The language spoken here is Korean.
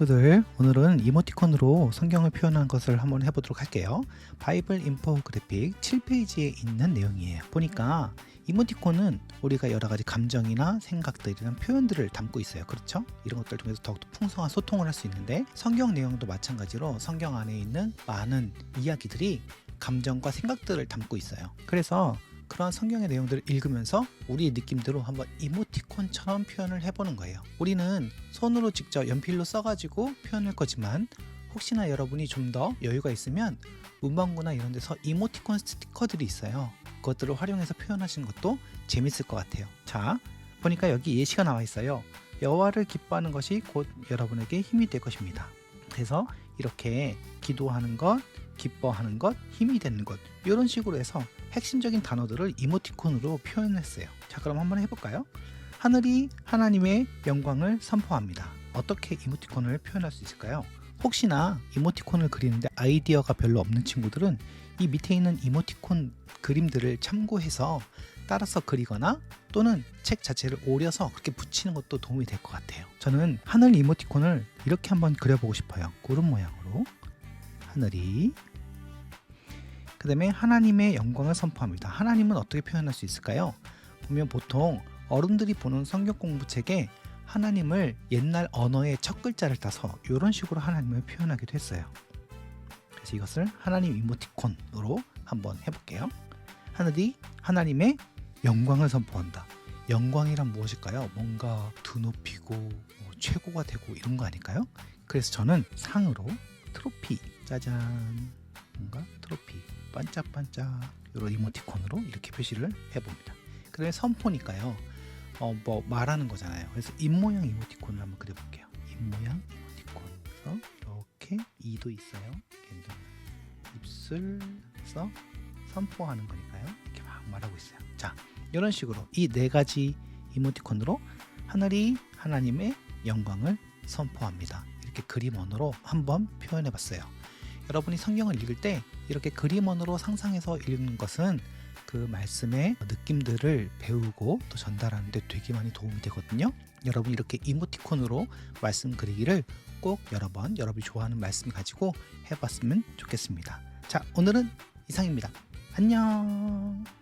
친구들 오늘은 이모티콘으로 성경을 표현한 것을 한번 해보도록 할게요. 바이블 인포그래픽 7페이지에 있는 내용이에요. 보니까 이모티콘은 우리가 여러 가지 감정이나 생각들이나 표현들을 담고 있어요. 그렇죠? 이런 것들 통해서 더욱더 풍성한 소통을 할 수 있는데 성경 내용도 마찬가지로 성경 안에 있는 많은 이야기들이 감정과 생각들을 담고 있어요. 그래서 그러한 성경의 내용들을 읽으면서 우리의 느낌대로 한번 이모티콘처럼 표현을 해보는 거예요. 우리는 손으로 직접 연필로 써가지고 표현할 거지만 혹시나 여러분이 좀 더 여유가 있으면 문방구나 이런 데서 이모티콘 스티커들이 있어요. 그것들을 활용해서 표현하시는 것도 재밌을 것 같아요. 자, 보니까 여기 예시가 나와 있어요. 여호와를 기뻐하는 것이 곧 여러분에게 힘이 될 것입니다. 그래서 이렇게 기도하는 것, 기뻐하는 것, 힘이 되는 것 이런 식으로 해서 핵심적인 단어들을 이모티콘으로 표현했어요. 자, 그럼 한번 해볼까요? 하늘이 하나님의 영광을 선포합니다. 어떻게 이모티콘을 표현할 수 있을까요? 혹시나 이모티콘을 그리는데 아이디어가 별로 없는 친구들은 이 밑에 있는 이모티콘 그림들을 참고해서 따라서 그리거나 또는 책 자체를 오려서 그렇게 붙이는 것도 도움이 될 것 같아요. 저는 하늘 이모티콘을 이렇게 한번 그려보고 싶어요. 구름 모양으로 하늘이 그 다음에 하나님의 영광을 선포합니다. 하나님은 어떻게 표현할 수 있을까요? 보면 보통 어른들이 보는 성경 공부책에 하나님을 옛날 언어의 첫 글자를 따서 이런 식으로 하나님을 표현하기도 했어요. 그래서 이것을 하나님 이모티콘으로 한번 해볼게요. 하늘이 하나님의 영광을 선포한다. 영광이란 무엇일까요? 뭔가 드높이고 뭐 최고가 되고 이런 거 아닐까요? 그래서 저는 상으로 트로피 짜잔 뭔가 트로피 반짝반짝 이런 이모티콘으로 이렇게 표시를 해봅니다. 그다음에 선포니까요. 어 뭐 말하는 거잖아요. 그래서 입 모양 이모티콘을 한번 그려볼게요. 입 모양 이모티콘. 그래서 이렇게 이도 있어요. 이렇게 입술서 선포하는 거니까요. 이렇게 막 말하고 있어요. 자, 이런 식으로 이 네 가지 이모티콘으로 하늘이 하나님의 영광을 선포합니다. 이렇게 그림 언어로 한번 표현해 봤어요. 여러분이 성경을 읽을 때 이렇게 그림 언어로 상상해서 읽는 것은 그 말씀의 느낌들을 배우고 또 전달하는 데 되게 많이 도움이 되거든요. 여러분 이렇게 이모티콘으로 말씀 그리기를 꼭 여러 번 여러분이 좋아하는 말씀 가지고 해봤으면 좋겠습니다. 자, 오늘은 이상입니다. 안녕.